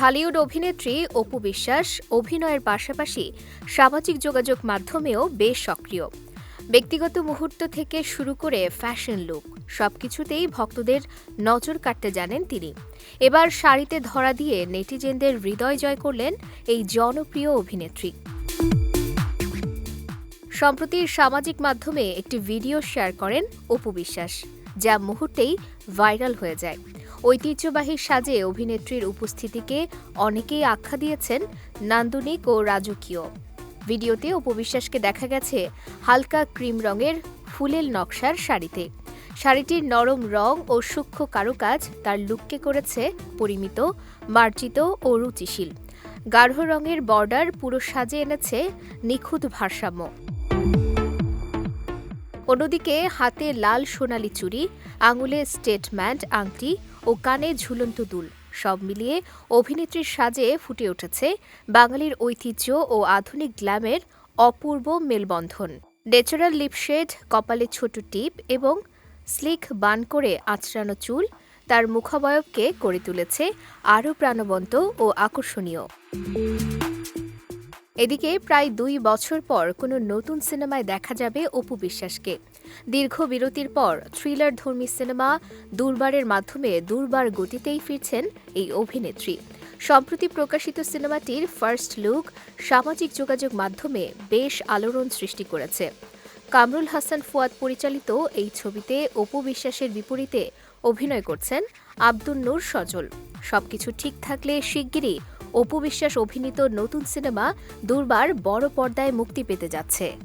ঢালিউড অভিনেত্রী অপু বিশ্বাস অভিনয়ের পাশাপাশি সামাজিক যোগাযোগ মাধ্যমেও বেশ সক্রিয়। ব্যক্তিগত মুহূর্ত থেকে শুরু করে ফ্যাশন লুক সবকিছুতেই ভক্তদের নজর কাটতে জানেন তিনি। এবার শাড়িতে ধরা দিয়ে নেটিজেনদের হৃদয় জয় করলেন এই জনপ্রিয় অভিনেত্রী। সম্প্রতি সামাজিক মাধ্যমে একটি ভিডিও শেয়ার করেন অপু বিশ্বাস, যা মুহূর্তেই ভাইরাল হয়ে যায়। ঐতিহ্যবাহী সাজে অভিনেত্রীর উপস্থিতিকে অনেকেই আখ্যা দিয়েছেন নান্দনিক ও রাজকীয়। ভিডিওতে উপবিশ্বাসকে দেখা গেছে হালকা ক্রিম রঙের ফুলেল নকশার শাড়িতে। শাড়িটির নরম রং ও সূক্ষ্ম কারুকাজ তার লুককে করেছে পরিমিত, মার্জিত ও রুচিশীল। গাঢ় রঙের বর্ডার পুরো সাজে এনেছে নিখুঁত ভারসাম্য। অন্যদিকে হাতে লাল সোনালি চুড়ি, আঙুলে স্টেটম্যান্ট আংটি ও কানে ঝুলন্ত দুল। সব মিলিয়ে অভিনেত্রীর সাজে ফুটে উঠেছে বাঙালির ঐতিহ্য ও আধুনিক গ্ল্যামের অপূর্ব মেলবন্ধন। ন্যাচারাল লিপশেড, কপালে ছোট টিপ এবং স্লিক বান করে আঁচড়ানো চুল তার মুখাবয়বকে করে তুলেছে আরও প্রাণবন্ত ও আকর্ষণীয়। এদিকে প্রায় দুই বছর পর কোনো নতুন সিনেমায় দেখা যাবে অপু বিশ্বাসকে। দীর্ঘ বিরতির পর থ্রিলার ধর্মী সিনেমা দুর্বারের মাধ্যমে দুর্বার গতিতেই ফিরছেন এই অভিনেত্রী। সম্প্রতি প্রকাশিত সিনেমাটির ফার্স্ট লুক সামাজিক যোগাযোগ মাধ্যমে বেশ আলোড়ন সৃষ্টি করেছে। কামরুল হাসান ফুয়াদ পরিচালিত এই ছবিতে অপু বিশ্বাসের বিপরীতে অভিনয় করছেন আব্দুল নূর সজল। সবকিছু ঠিক থাকলে শিগগিরই অপু বিশ্বাস অভিনীত নতুন সিনেমা দুর্বার বড় পর্দায় মুক্তি পেতে যাচ্ছে।